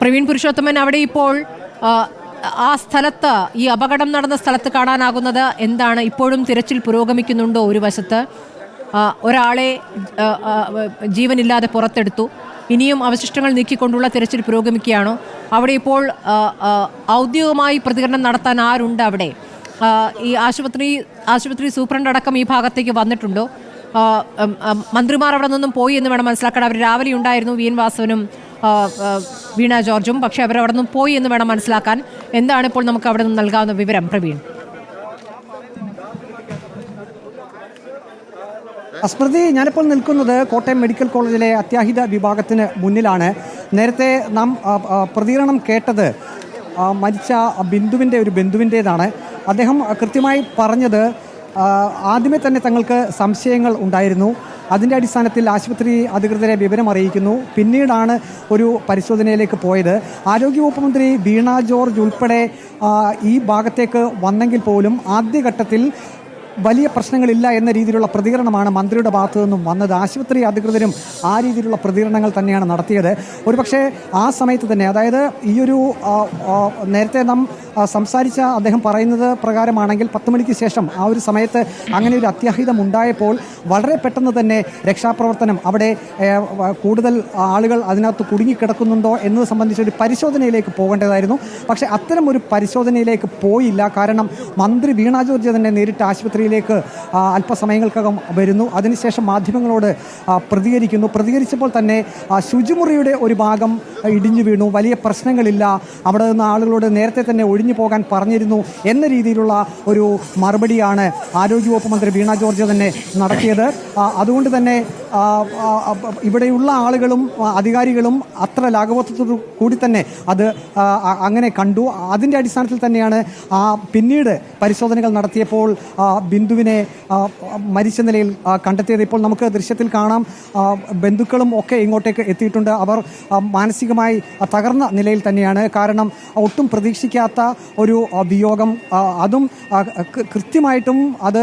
പ്രവീൺ പുരുഷോത്തമൻ അവിടെ ഇപ്പോൾ ആ, സ്ഥലത്ത് ഈ അപകടം നടന്ന സ്ഥലത്ത് കാണാനാകുന്നത് എന്താണ്? ഇപ്പോഴും തിരച്ചിൽ പുരോഗമിക്കുന്നുണ്ടോ ഒരു വശത്ത്? ഒരാളെ ജീവനില്ലാതെ പുറത്തെടുത്തു. ഇനിയും അവശിഷ്ടങ്ങൾ നീക്കിക്കൊണ്ടുള്ള തിരച്ചിൽ പുരോഗമിക്കുകയാണോ? അവിടെ ഇപ്പോൾ ഔദ്യോഗികമായി പ്രതികരണം നടത്താൻ ആരുണ്ട് അവിടെ? ഈ ആശുപത്രി ആശുപത്രി സൂപ്രണ്ട് അടക്കം ഈ ഭാഗത്തേക്ക് വന്നിട്ടുണ്ടോ? മന്ത്രിമാർ അവിടെ നിന്നും പോയി എന്ന് വേണം മനസ്സിലാക്കാൻ. അവർ രാവിലെ ഉണ്ടായിരുന്നു വി എൻ വാസവനും വീണ ജോർജും. പക്ഷേ അവർ അവിടെ നിന്നും പോയി എന്ന് വേണം മനസ്സിലാക്കാൻ. എന്താണ് ഇപ്പോൾ നമുക്ക് അവിടെ നിന്ന് നൽകാവുന്ന വിവരം പ്രവീൺ? സ്മൃതി ഞാനിപ്പോൾ നിൽക്കുന്നത് കോട്ടയം മെഡിക്കൽ കോളേജിലെ അത്യാഹിത വിഭാഗത്തിന് മുന്നിലാണ്. നേരത്തെ നാം പ്രതികരണം കേട്ടത് മരിച്ച ബിന്ദുവിന്റെ ഒരു ബന്ധുവിന്റേതാണ് അദ്ദേഹം കൃത്യമായി പറഞ്ഞത് ആദ്യമേ തന്നെ തങ്ങൾക്ക് സംശയങ്ങൾ ഉണ്ടായിരുന്നു. അതിന്റെ അടിസ്ഥാനത്തിൽ ആശുപത്രി അധികൃതരെ വിവരം അറിയിക്കുന്നു. പിന്നീടാണ് ഒരു പരിശോധനയിലേക്ക് പോയത്. ആരോഗ്യവകുപ്പ് മന്ത്രി വീണ ജോർജ് ഉൾപ്പെടെ ഈ ഭാഗത്തേക്ക് വന്നെങ്കിൽ പോലും ആദ്യഘട്ടത്തിൽ വലിയ പ്രശ്നങ്ങളില്ല എന്ന രീതിയിലുള്ള പ്രതികരണമാണ് മന്ത്രിയുടെ ഭാഗത്തു നിന്നും വന്നത്. ആശുപത്രി അധികൃതരും ആ രീതിയിലുള്ള പ്രതികരണങ്ങൾ തന്നെയാണ് നടത്തിയത്. ഒരുപക്ഷെ ആ സമയത്ത് തന്നെ അതായത് ഈയൊരു നേരത്തെ നാം സംസാരിച്ച അദ്ദേഹം പറയുന്നത് പ്രകാരമാണെങ്കിൽ പത്ത് മണിക്ക് ശേഷം ആ ഒരു സമയത്ത് അങ്ങനെ ഒരു അത്യാഹിതം ഉണ്ടായപ്പോൾ വളരെ പെട്ടെന്ന് തന്നെ രക്ഷാപ്രവർത്തനം അവിടെ കൂടുതൽ ആളുകൾ അതിനകത്ത് കുടുങ്ങിക്കിടക്കുന്നുണ്ടോ എന്നത് സംബന്ധിച്ച് ഒരു പരിശോധനയിലേക്ക് പോകേണ്ടതായിരുന്നു. പക്ഷേ അത്തരം ഒരു പരിശോധനയിലേക്ക് പോയില്ല. കാരണം മന്ത്രി വീണ ജോർജ് തന്നെ നേരിട്ട് ആശുപത്രിയിലേക്ക് അല്പസമയങ്ങൾക്കകം വരുന്നു. അതിനുശേഷം മാധ്യമങ്ങളോട് പ്രതികരിക്കുന്നു. പ്രതികരിച്ചപ്പോൾ തന്നെ ശുചിമുറിയുടെ ഒരു ഭാഗം ഇടിഞ്ഞു വീണു. വലിയ പ്രശ്നങ്ങളില്ല. അവിടെ നിന്ന് ആളുകളോട് നേരത്തെ തന്നെ ഒഴിഞ്ഞു പോകാൻ പറഞ്ഞിരുന്നു എന്ന രീതിയിലുള്ള ഒരു മറുപടിയാണ് ആരോഗ്യവകുപ്പ് മന്ത്രി വീണ ജോർജ് തന്നെ നടത്തിയത്. അതുകൊണ്ട് തന്നെ ഇവിടെയുള്ള ആളുകളും അധികാരികളും അത്ര ലാഘവത്വത്തോടു കൂടി തന്നെ അത് അങ്ങനെ കണ്ടു. അതിന്റെ അടിസ്ഥാനത്തിൽ തന്നെയാണ് ആ പിന്നീട് പരിശോധനകൾ നടത്തിയപ്പോൾ ബിന്ദുവിനെ മരിച്ച നിലയിൽ കണ്ടെത്തിയത്. ഇപ്പോൾ നമുക്ക് ദൃശ്യത്തിൽ കാണാം ബന്ധുക്കളും ഒക്കെ ഇങ്ങോട്ടേക്ക് എത്തിയിട്ടുണ്ട്. അവർ മാനസികമായി തകർന്ന നിലയിൽ തന്നെയാണ്. കാരണം ഒട്ടും പ്രതീക്ഷിക്കാത്ത ഒരു വിയോഗം അതും കൃത്യമായിട്ടും അത്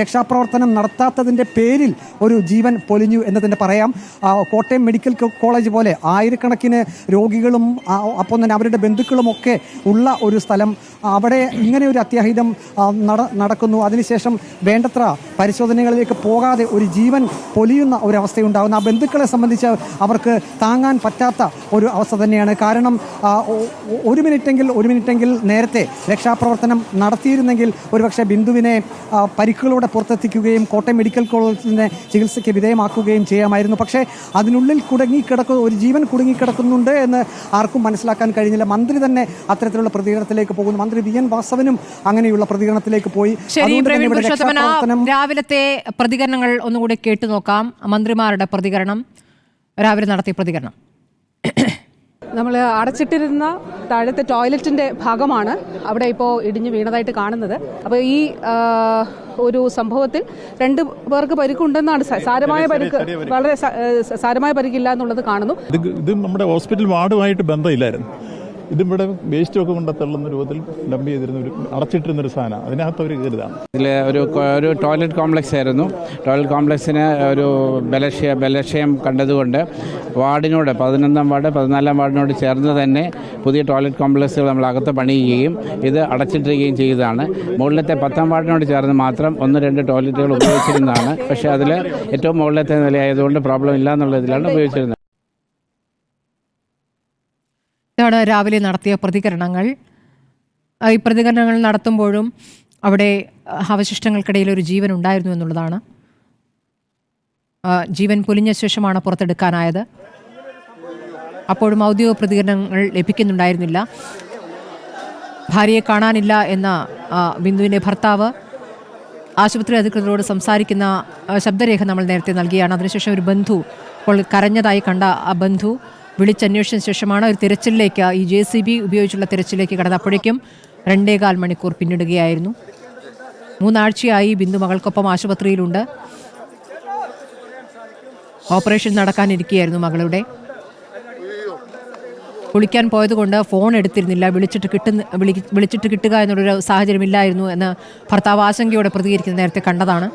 രക്ഷാപ്രവർത്തനം നടത്താത്തതിന്റെ പേരിൽ ഒരു ജീവൻ പൊലിഞ്ഞു എന്ന് തന്നെ പറയാം. കോട്ടയം മെഡിക്കൽ കോളേജ് പോലെ ആയിരക്കണക്കിന് രോഗികളും അപ്പം തന്നെ അവരുടെ ബന്ധുക്കളും ഒക്കെ ഉള്ള ഒരു സ്ഥലം. അവിടെ ഇങ്ങനെ ഒരു അത്യാഹിതം നടക്കുന്നു. അതിനുശേഷം വേണ്ടത്ര പരിശോധനകളിലേക്ക് പോകാതെ ഒരു ജീവൻ പൊലിയുന്ന ഒരു അവസ്ഥയുണ്ടാകുന്നു ആ ബന്ധുക്കളെ സംബന്ധിച്ച് അവർക്ക് താങ്ങാൻ പറ്റാത്ത ഒരു അവസ്ഥ തന്നെയാണ്. കാരണം ഒരു മിനിറ്റെങ്കിൽ ഒരു മിനിറ്റെങ്കിൽ നേരത്തെ രക്ഷാപ്രവർത്തനം നടത്തിയിരുന്നെങ്കിൽ ഒരുപക്ഷെ ബിന്ദുവിനെ പരിക്കുകളോടെ പുറത്തെത്തിക്കുകയും കോട്ടയം മെഡിക്കൽ കോളേജിനെ ചികിത്സയ്ക്ക് വിധേയമാക്കുകയും ചെയ്യാമായിരുന്നു. പക്ഷേ അതിനുള്ളിൽ കുടുങ്ങിക്കിടക്കുന്ന ഒരു ജീവൻ കുടുങ്ങിക്കിടക്കുന്നുണ്ട് എന്ന് ആർക്കും മനസ്സിലാക്കാൻ കഴിഞ്ഞില്ല. മന്ത്രി തന്നെ അത്തരത്തിലുള്ള പ്രതികരണത്തിലേക്ക് പോകുന്നു. മന്ത്രി വി എൻ വാസവനും അങ്ങനെയുള്ള പ്രതികരണത്തിലേക്ക് പോയി. രാവിലത്തെ പ്രതികരണങ്ങൾ ഒന്നുകൂടി കേട്ടു നോക്കാം. മന്ത്രിമാരുടെ പ്രതികരണം. രാവിലെ നടത്തിയ പ്രതികരണം. നമ്മൾ അടച്ചിട്ടിരുന്ന താഴത്തെ ടോയ്ലറ്റിന്റെ ഭാഗമാണ് അവിടെ ഇപ്പോൾ ഇടിഞ്ഞു വീണതായിട്ട് കാണുന്നത്. അപ്പോൾ ഈ ഒരു സംഭവത്തിൽ രണ്ട് പേർക്ക് പരിക്കുണ്ടെന്നാണ് സാരമായ പരിക്ക് വളരെ സാരമായ പരിക്കില്ല എന്നുള്ളത് കാണുന്നു. ഇത് ഇത് നമ്മുടെ ഹോസ്പിറ്റൽ വാർഡുമായിട്ട് ബന്ധമില്ലായിരുന്നു. ഇതിവിടെ വേസ്റ്റ് ഒക്കെ കൊണ്ട് തള്ളുന്ന രൂപത്തിൽ ഡംപ് ചെയ്തിരുന്ന ഒരു അടച്ചിട്ടിരുന്ന ഒരു സാധനം. അതിനകത്ത് ഒരു കരുതാണ്. ഇതിൽ ഒരു ഒരു ടോയ്ലറ്റ് കോംപ്ലക്സ് ആയിരുന്നു. ടോയ്ലറ്റ് കോംപ്ലക്സിന് ഒരു ബലക്ഷയ ബലക്ഷയം കണ്ടതുകൊണ്ട് വാർഡിനോട് പതിനൊന്നാം വാർഡ് പതിനാലാം വാർഡിനോട് ചേർന്ന് തന്നെ പുതിയ ടോയ്ലറ്റ് കോംപ്ലക്സുകൾ നമ്മൾ അകത്ത് പണിയുകയും ഇത് അടച്ചിട്ടിരിക്കുകയും ചെയ്തതാണ്. മുകളിലത്തെ പത്താം വാർഡിനോട് ചേർന്ന് മാത്രം ഒന്ന് രണ്ട് ടോയ്ലറ്റുകൾ ഉപയോഗിച്ചിരുന്നതാണ്. പക്ഷേ അതിൽ ഏറ്റവും മുകളിലത്തെ നിലയായതുകൊണ്ട് പ്രോബ്ലം ഇല്ല എന്നുള്ള ഇതിലാണ് ഉപയോഗിച്ചിരുന്നത്. ഇതാണ് രാവിലെ നടത്തിയ പ്രതികരണങ്ങൾ. ഈ പ്രതികരണങ്ങൾ നടത്തുമ്പോഴും അവിടെ അവശിഷ്ടങ്ങൾക്കിടയിൽ ഒരു ജീവൻ ഉണ്ടായിരുന്നു എന്നുള്ളതാണ്. ജീവൻ പൊലിഞ്ഞ ശേഷമാണ് പുറത്തെടുക്കാനായത്. അപ്പോഴും ഔദ്യോഗിക പ്രതികരണങ്ങൾ ലഭിക്കുന്നുണ്ടായിരുന്നില്ല. ഭാര്യയെ കാണാനില്ല എന്ന ബിന്ദുവിന്റെ ഭർത്താവ് ആശുപത്രി അധികൃതരോട് സംസാരിക്കുന്ന ശബ്ദരേഖ നമ്മൾ നേരത്തെ നൽകിയാണ്. അതിനുശേഷം ഒരു ബന്ധു അപ്പോൾ കരഞ്ഞതായി കണ്ട ആ ബന്ധു വിളിച്ചന്വേഷിച്ച ശേഷമാണ് ഒരു തിരച്ചിലേക്ക് ഈ ജെ സി ബി ഉപയോഗിച്ചുള്ള തിരച്ചിലേക്ക് കടന്നത് അപ്പോഴേക്കും രണ്ടേകാൽ മണിക്കൂർ പിന്നിടുകയായിരുന്നു. മൂന്നാഴ്ചയായി ബിന്ദു മകൾക്കൊപ്പം ആശുപത്രിയിലുണ്ട്. ഓപ്പറേഷൻ നടക്കാനിരിക്കുകയായിരുന്നു മകളുടെ. കുളിക്കാൻ പോയതുകൊണ്ട് ഫോൺ എടുത്തിരുന്നില്ല. വിളിച്ചിട്ട് കിട്ടുന്ന വിളി വിളിച്ചിട്ട് കിട്ടുക എന്നുള്ളൊരു സാഹചര്യമില്ലായിരുന്നു എന്ന് ഭർത്താവ് ആശങ്കയോടെ പ്രതികരിക്കുന്ന നേരത്തെ കണ്ടതാണ്.